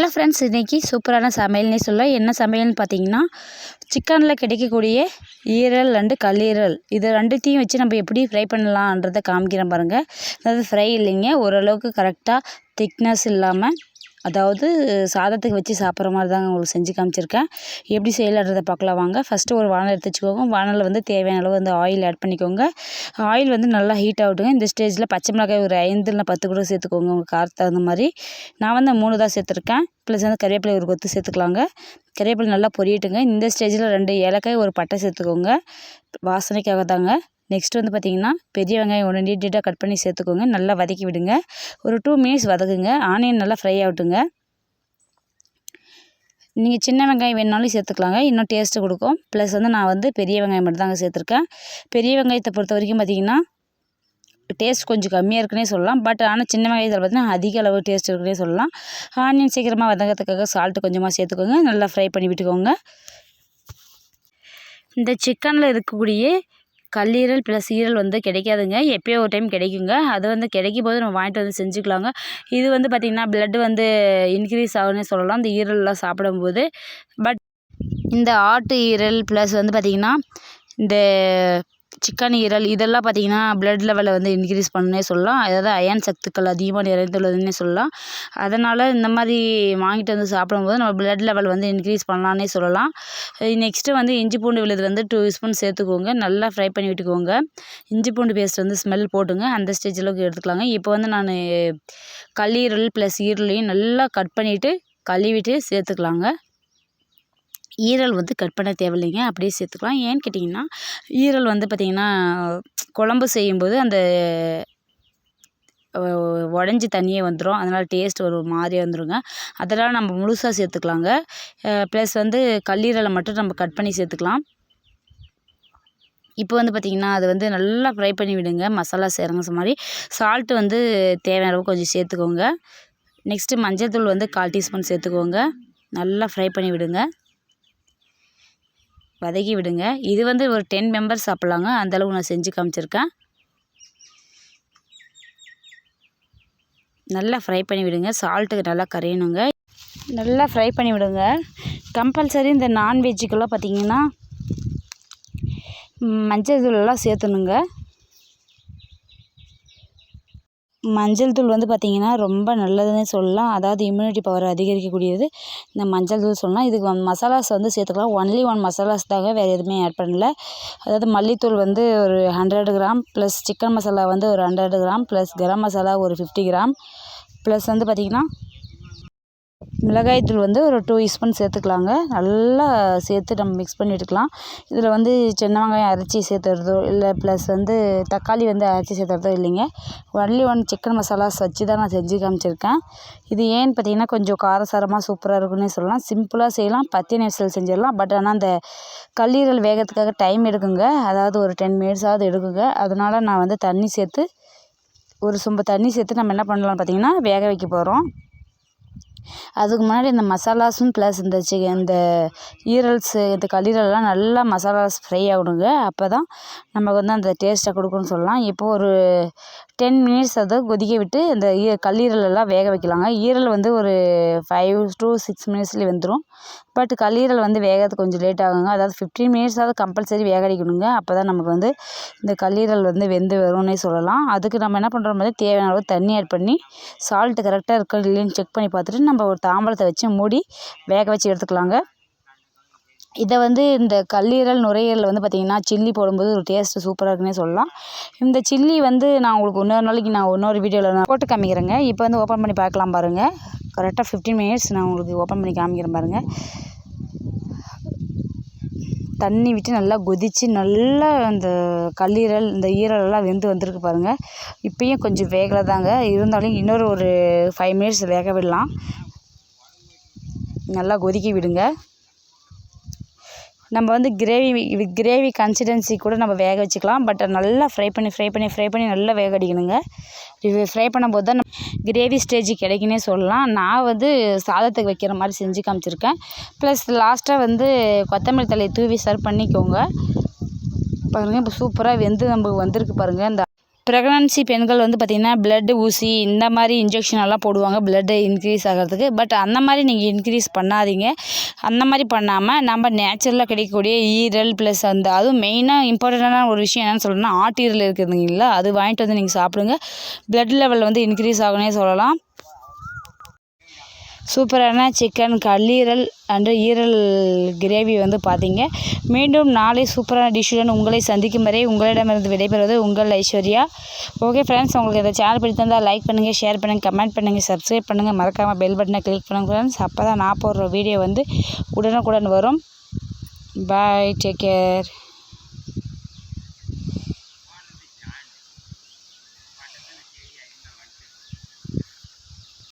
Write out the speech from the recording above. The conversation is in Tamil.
ஹலோ ஃப்ரெண்ட்ஸ் இன்றைக்கி சூப்பரான சமையல்னே சொல்ல என்ன சமையல்னு பார்த்தீங்கன்னா சிக்கனில் கிடைக்கக்கூடிய ஈரல் அண்டு கல்லீரல். இது ரெண்டுத்தையும் வச்சு நம்ம எப்படி ஃப்ரை பண்ணலான்றதை காமிக்கிறேன் பாருங்கள் அதாவது ஃப்ரை இல்லைங்க ஓரளவுக்கு கரெக்டாக திக்னஸ் இல்லாமல் அதாவது சாதத்துக்கு வச்சு சாப்பிட்ற மாதிரி தாங்க உங்களுக்கு செஞ்சு காமிச்சிருக்கேன். எப்படி செய்யலான்றதை பார்க்கலாம் வாங்க. ஃபஸ்ட்டு ஒரு வானல் எடுத்து வச்சுக்கோங்க. வானலில் வந்து தேவையான அளவு வந்து ஆயில் ஆட் பண்ணிக்கோங்க. ஆயில் வந்து நல்லா ஹீட் ஆகட்டுங்க இந்த ஸ்டேஜில் பச்சை மிளகாய் ஒரு ஐந்து இல்லை பத்து கூட சேர்த்துக்கோங்க. உங்கள் காரத்துக்கு தகுந்த மாதிரி. நான் வந்து மூணு தான் சேர்த்துருக்கேன். ப்ளஸ் வந்து கறிவேப்பிலை ஒரு கொத்து சேர்த்துக்கலாங்க. கறிவேப்பிலை நல்லா பொரியட்டுங்க. இந்த ஸ்டேஜில் ரெண்டு ஏலக்காய் ஒரு பட்டை சேர்த்துக்கோங்க. வாசனைக்காக தாங்க. நெக்ஸ்ட் வந்து பார்த்திங்கன்னா பெரிய வெங்காயம் ஒன்று நீட் நீட்டாக கட் பண்ணி சேர்த்துக்கோங்க. நல்லா வதக்கி விடுங்க. ஒரு டூ மினிட்ஸ் வதக்குங்க. ஆனியன் நல்லா ஃப்ரை ஆகட்டுங்க. நீங்கள் சின்ன வெங்காயம் வேணுனாலும் சேர்த்துக்கலாங்க. இன்னும் டேஸ்ட்டு கொடுக்கும். ப்ளஸ் வந்து நான் வந்து பெரிய வெங்காயம் மட்டும் தாங்க சேர்த்துருக்கேன். பெரிய வெங்காயத்தை பொறுத்த வரைக்கும் பார்த்திங்கன்னா டேஸ்ட் கொஞ்சம் கம்மியாக இருக்குன்னே சொல்லலாம். பட் ஆனால் சின்ன வெங்காயத்தில் பார்த்தீங்கன்னா அதிக அளவு டேஸ்ட் இருக்குன்னே சொல்லலாம். ஆனியன் சீக்கிரமாக வதங்கிறதுக்காக சால்ட்டு கொஞ்சமாக சேர்த்துக்கோங்க. நல்லா ஃப்ரை பண்ணி விட்டுக்கோங்க. இந்த சிக்கனில் இருக்கக்கூடிய கல்லீரல் ப்ளஸ் ஈரல் வந்து கிடைக்காதுங்க. எப்போயோ ஒரு டைம் கிடைக்குங்க. அது வந்து கிடைக்கும் போது நம்ம வாங்கிட்டு வந்து செஞ்சுக்கலாங்க. இது வந்து பார்த்திங்கன்னா ப்ளட் வந்து இன்க்ரீஸ் ஆகுன்னு சொல்லலாம். இந்த ஈரல்லாம் சாப்பிடும்போது. பட் இந்த ஆட்டு ஈரல் ப்ளஸ் வந்து பார்த்திங்கன்னா இந்த சிக்கன் ஈரல் இதெல்லாம் பார்த்திங்கன்னா ப்ளட் லெவலை வந்து இன்க்ரீஸ் பண்ணுன்னே சொல்லலாம். அதாவது அயன் சத்துக்கள் அதிகமாக நிறைந்துள்ளதுன்னே சொல்லலாம். அதனால் இந்த மாதிரி வாங்கிட்டு வந்து சாப்பிடும்போது நம்ம ப்ளட் லெவல் வந்து இன்க்ரீஸ் பண்ணலான்னே சொல்லலாம். நெக்ஸ்ட்டு வந்து இஞ்சி பூண்டு விழுது வந்து டூ ஸ்பூன் சேர்த்துக்கோங்க. நல்லா ஃப்ரை பண்ணி விட்டுக்கோங்க. இஞ்சி பூண்டு பேஸ்ட் வந்து ஸ்மெல் போட்டுங்க. அந்த ஸ்டேஜ் அளவுக்கு எடுத்துக்கலாங்க. இப்போ வந்து நான் கல்லீரல் ப்ளஸ் ஈரலையும் நல்லா கட் பண்ணிவிட்டு கழுவிட்டு சேர்த்துக்கலாங்க. ஈரல் வந்து கட் பண்ண தேவையில்லைங்க அப்படியே சேர்த்துக்கலாம். ஏன்னு கேட்டிங்கன்னா ஈரல் வந்து பார்த்திங்கன்னா குழம்பு செய்யும்போது அந்த உடஞ்சி தண்ணியே வந்துடும் அதனால் டேஸ்ட் ஒரு மாதிரியாக வந்துடுங்க அதெல்லாம் நம்ம முழுசாக சேர்த்துக்கலாங்க. ப்ளஸ் வந்து கல்லீரலை மட்டும் நம்ம கட் பண்ணி சேர்த்துக்கலாம். இப்போ வந்து பார்த்திங்கன்னா அது வந்து நல்லா ஃப்ரை பண்ணி விடுங்க. மசாலா சேருங்க மாதிரி சால்ட்டு வந்து தேவையான அளவு கொஞ்சம் சேர்த்துக்கோங்க. நெக்ஸ்ட்டு மஞ்சள் தூள் வந்து கால் டீஸ்பூன் சேர்த்துக்கோங்க. நல்லா ஃப்ரை பண்ணி விடுங்க. வதக்கி விடுங்க. இது வந்து ஒரு டென் மெம்பர்ஸ் சாப்பிட்லாங்க. அந்தளவு நான் செஞ்சு காமிச்சிருக்கேன். நல்லா ஃப்ரை பண்ணி விடுங்க. சால்ட்டுக்கு நல்லா கரையணுங்க. நல்லா ஃப்ரை பண்ணி விடுங்க. கம்பல்சரி இந்த நான்வெஜ்ஜுக்கெல்லாம் பார்த்திங்கன்னா மஞ்சள் தூளெல்லாம் சேர்த்தணுங்க. மஞ்சள் தூள் வந்து பார்த்திங்கன்னா ரொம்ப நல்லதுன்னே சொல்லலாம். அதாவது இம்யூனிட்டி பவர் அதிகரிக்கக்கூடியது. இந்த மஞ்சள் தூள் சொல்லலாம். இதுக்கு மசாலாஸ் வந்து சேர்த்துக்கலாம். ஒன்லி ஒன் மசாலாஸ் தாங்க வேறு எதுவுமே ஆட் பண்ணல. அதாவது மல்லித்தூள் வந்து ஒரு hundred gram plus chicken masala வந்து ஒரு hundred gram plus garam masala ஒரு ஃபிஃப்டி கிராம் ப்ளஸ் வந்து பார்த்திங்கன்னா மிளகாய்த்தூள் வந்து ஒரு டூ ஸ்பூன் சேர்த்துக்கலாங்க. நல்லா சேர்த்து நம்ம மிக்ஸ் பண்ணி எடுக்கலாம் இதில் வந்து சின்ன வெங்காயம் அரைச்சி சேர்த்துறதோ இல்லை ப்ளஸ் வந்து தக்காளி வந்து அரைச்சி சேர்த்துறதோ இல்லைங்க. ஒன்லி ஒன் சிக்கன் மசாலாஸ் வச்சு தான் நான் செஞ்சு காமிச்சிருக்கேன். இது ஏன்னு பார்த்தீங்கன்னா கொஞ்சம் காரசாரமாக சூப்பராக இருக்குன்னே சொல்லலாம். சிம்பிளாக செய்யலாம். பத்து நிமிஷத்தில் செஞ்சிடலாம். பட் ஆனால் அந்த கல்லீரல் வேகத்துக்காக டைம் எடுக்குங்க. அதாவது ஒரு டென் மினிட்ஸாவது எடுக்குங்க. அதனால் நான் வந்து தண்ணி சேர்த்து ஒரு சொம்பு தண்ணி சேர்த்து நம்ம என்ன பண்ணலாம் பார்த்தீங்கன்னா வேக வைக்க போகிறோம் அதுக்கு முன்னாடி இந்த மசாலாஸும் ப்ளஸ் இந்த சி இந்த ஈரல்ஸு இந்த கல்லீரல்லாம் நல்லா மசாலாஸ் ஃப்ரை ஆகணுங்க அப்போ தான் நமக்கு வந்து அந்த டேஸ்ட்டை கொடுக்குன்னு சொல்லலாம். இப்போது ஒரு டென் மினிட்ஸ் அதை கொதிக்க விட்டு இந்த ஈ கல்லீரலெல்லாம் வேக வைக்கலாங்க. ஈரல் வந்து ஒரு ஃபைவ் டு சிக்ஸ் மினிட்ஸ்லேயே வெந்துடும் பட் கல்லீரல் வந்து வேகிறதுக்கு கொஞ்சம் லேட் ஆகுங்க. அதாவது ஃபிஃப்டீன் மினிட்ஸாவது கம்பல்சரி வேக வைக்கணுங்க அப்போ தான் நமக்கு வந்து இந்த கல்லீரல் வந்து வெந்து வரும்னே சொல்லலாம். அதுக்கு நம்ம என்ன பண்ணுறோம் மாதிரி தேவையான அளவு தண்ணி ஆட் பண்ணி சால்ட்டு கரெக்டாக இருக்கா இல்லைன்னு செக் பண்ணி பார்த்துட்டு நம்ம ஒரு தாம்பழத்தை வச்சு மூடி வேக வச்சு எடுத்துக்கலாங்க. இதை வந்து இந்த கல்லீரல் நுரையீரல் வந்து பார்த்திங்கன்னா சில்லி போடும்போது ஒரு டேஸ்ட்டு சூப்பராக இருக்குன்னே சொல்லலாம். இந்த சில்லி வந்து நான் உங்களுக்கு இன்னொரு நாளைக்கு நான் இன்னொரு வீடியோவில் நான் போட்டு காமிக்கிறேங்க. இப்போ வந்து ஓப்பன் பண்ணி பார்க்கலாம் பாருங்கள் கரெக்டாக ஃபிஃப்டீன் மினிட்ஸ் நான் உங்களுக்கு ஓப்பன் பண்ணி காமிக்கிறேன் பாருங்கள் தண்ணி விட்டு நல்லா கொதித்து நல்லா அந்த கல்லீரல் இந்த ஈரலெல்லாம் வெந்து வந்திருக்கு பாருங்கள் இப்போயும் கொஞ்சம் வேகலை தாங்க இருந்தாலும் இன்னொரு ஒரு ஃபைவ் மினிட்ஸ் வேக விடலாம். நல்லா கொதிக்க விடுங்க. நம்ம வந்து கிரேவி கிரேவி கன்சிடென்சி கூட நம்ம வேக வச்சுக்கலாம். பட் நல்லா ஃப்ரை பண்ணி ஃப்ரை பண்ணி ஃப்ரை பண்ணி நல்லா வேக அடிக்கணுங்க. இது ஃப்ரை பண்ணும்போது தான் கிரேவி ஸ்டேஜ் கிடைக்குன்னே சொல்லலாம். நான் வந்து சாதத்துக்கு வைக்கிற மாதிரி செஞ்சு காமிச்சிருக்கேன். ப்ளஸ் லாஸ்ட்டாக வந்து கொத்தமல்லி தலையை தூவி சர்வ் பண்ணிக்கோங்க. பாருங்கள் இப்போ சூப்பராக வெந்து நம்ம வந்திருக்கு பாருங்கள் இந்த ப்ரெக்னன்சி பெண்கள் வந்து பார்த்திங்கன்னா ப்ளட்டு ஊசி இந்த மாதிரி இன்ஜெக்ஷன் எல்லாம் போடுவாங்க. ப்ளட்டு இன்க்ரீஸ் ஆகிறதுக்கு. பட் அந்த மாதிரி நீங்கள் இன்க்ரீஸ் பண்ணாதீங்க. அந்த மாதிரி பண்ணாமல் நம்ம நேச்சுரலாக கிடைக்கக்கூடிய ஈரல் ப்ளஸ் அந்த அதுவும் மெயினாக இம்பார்ட்டண்ட்டான ஒரு விஷயம் என்னென்னு சொல்லணும்னா ஆட்டீரல் இருக்குதுங்களா? அது வாங்கிட்டு வந்து நீங்கள் சாப்பிடுங்க. ப்ளட் லெவல் வந்து இன்க்ரீஸ் ஆகுனே சொல்லலாம். சூப்பரான சிக்கன் கல்லீரல் அண்டு ஈரல் கிரேவி வந்து பார்த்தீங்க மீண்டும் நாளை சூப்பரான டிஷ்ஷுடன் உங்களை சந்திக்கும் வரை உங்களிடமிருந்து விடைபெறுவது உங்கள் ஐஸ்வர்யா. ஓகே ஃப்ரெண்ட்ஸ் உங்களுக்கு இந்த சேனல் பிடித்திருந்தால் லைக் பண்ணுங்கள் ஷேர் பண்ணுங்கள் கமெண்ட் பண்ணுங்கள் சப்ஸ்கிரைப் பண்ணுங்கள் மறக்காமல் பெல் பட்டனை கிளிக் பண்ணுங்கள் ஃப்ரெண்ட்ஸ் அப்போ தான் நான் போடுற வீடியோ வந்து உடனுக்குடன் வரும். Bye take care